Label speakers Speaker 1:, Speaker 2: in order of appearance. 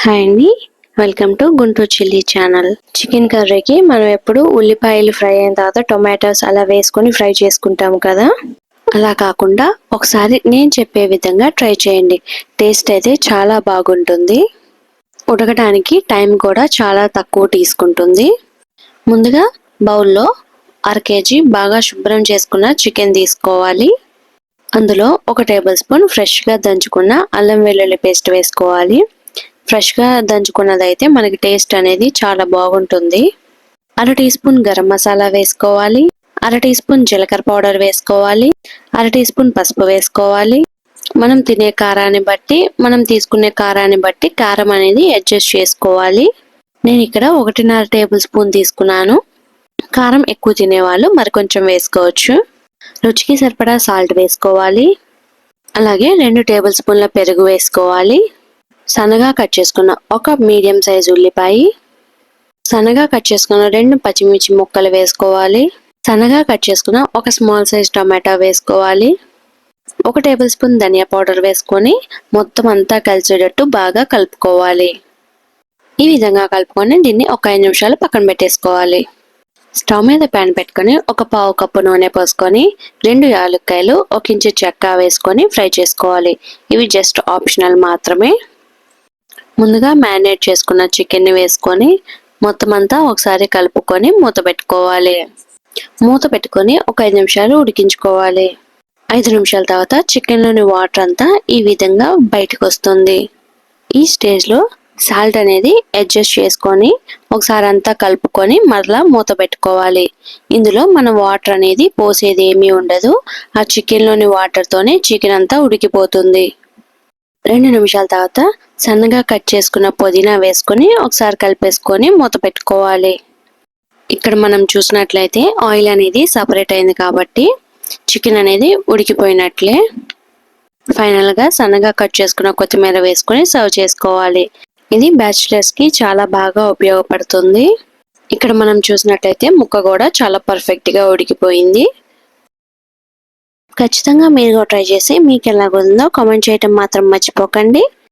Speaker 1: Hi అండి. Welcome to Guntur chilli channel chicken కర్రీకి మనం ఎప్పుడు ఉల్లిపాయలు ఫ్రై అయిన తర్వాత టొమాటోస్ అలా వేసుకొని ఫ్రై చేసుకుంటాము కదా? అలా కాకుండా ఒకసారి నేను చెప్పే విధంగా ట్రై చేయండి. టేస్ట్ అయితే చాలా బాగుంటుంది. ఉడకడానికి టైం కూడా చాలా తక్కువ తీసుకుంటుంది. ముందుగా బౌల్లో అర కేజీ బాగా శుభ్రం చేసుకున్న చికెన్ తీసుకోవాలి. అందులో ఒక టేబుల్ స్పూన్ ఫ్రెష్గా దంచుకున్న అల్లం వెల్లుల్లి పేస్ట్ వేసుకోవాలి. ఫ్రెష్గా దంచుకున్నది అయితే మనకి టేస్ట్ అనేది చాలా బాగుంటుంది. అర టీ స్పూన్ గరం మసాలా వేసుకోవాలి. అర టీ స్పూన్ జీలకర్ర పౌడర్ వేసుకోవాలి. అర టీ స్పూన్ పసుపు వేసుకోవాలి. మనం తినే కారాన్ని బట్టి మనం తీసుకునే కారాన్ని బట్టి కారం అనేది అడ్జస్ట్ చేసుకోవాలి. నేను ఇక్కడ ఒకటిన్నర టేబుల్ స్పూన్ తీసుకున్నాను. కారం ఎక్కువ తినేవాళ్ళు మరి కొంచెం వేసుకోవచ్చు. రుచికి సరిపడా సాల్ట్ వేసుకోవాలి. అలాగే రెండు టేబుల్ స్పూన్ల పెరుగు వేసుకోవాలి. సన్నగా కట్ చేసుకున్న ఒక మీడియం సైజ్ ఉల్లిపాయ. సన్నగా కట్ చేసుకున్న రెండు పచ్చిమిర్చి ముక్కలు వేసుకోవాలి. సన్నగా కట్ చేసుకున్న ఒక స్మాల్ సైజ్ టమాటా వేసుకోవాలి. ఒక టేబుల్ స్పూన్ ధనియా పౌడర్ వేసుకొని మొత్తం అంతా కలిసేటట్టు బాగా కలుపుకోవాలి. ఈ విధంగా కలుపుకొని దీన్ని ఒక ఐదు నిమిషాలు పక్కన పెట్టేసుకోవాలి. స్టవ్ మీద ప్యాన్ పెట్టుకొని ఒక పావు కప్పు నూనె పోసుకొని రెండు యాలక్కాయలు ఒక ఇంచు చెక్క వేసుకొని ఫ్రై చేసుకోవాలి. ఇవి జస్ట్ ఆప్షనల్ మాత్రమే. ముందుగా మ్యారినేట్ చేసుకున్న చికెన్ని వేసుకొని మొత్తం అంతా ఒకసారి కలుపుకొని మూత పెట్టుకోవాలి. మూత పెట్టుకొని ఒక ఐదు నిమిషాలు ఉడికించుకోవాలి. ఐదు నిమిషాల తర్వాత చికెన్లోని వాటర్ అంతా ఈ విధంగా బయటకు వస్తుంది. ఈ స్టేజ్లో సాల్ట్ అనేది అడ్జస్ట్ చేసుకొని ఒకసారి అంతా కలుపుకొని మరలా మూత పెట్టుకోవాలి. ఇందులో మనం వాటర్ అనేది పోసేది ఏమీ ఉండదు. ఆ చికెన్లోని వాటర్తోనే చికెన్ అంతా ఉడికిపోతుంది. రెండు నిమిషాల తర్వాత సన్నగా కట్ చేసుకున్న పుదీనా వేసుకొని ఒకసారి కలిపేసుకొని మూత పెట్టుకోవాలి. ఇక్కడ మనం చూసినట్లయితే ఆయిల్ అనేది సపరేట్ అయింది కాబట్టి చికెన్ అనేది ఉడికిపోయినట్లే. ఫైనల్గా సన్నగా కట్ చేసుకున్న కొత్తిమీర వేసుకొని సర్వ్ చేసుకోవాలి. ఇది బ్యాచిలర్స్కి చాలా బాగా ఉపయోగపడుతుంది. ఇక్కడ మనం చూసినట్లయితే ముక్క కూడా చాలా పర్ఫెక్ట్గా ఉడికిపోయింది. ఖచ్చితంగా మీరు ట్రై చేసి మీకు ఎలాగుందో కామెంట్ చేయటం మాత్రం మర్చిపోకండి.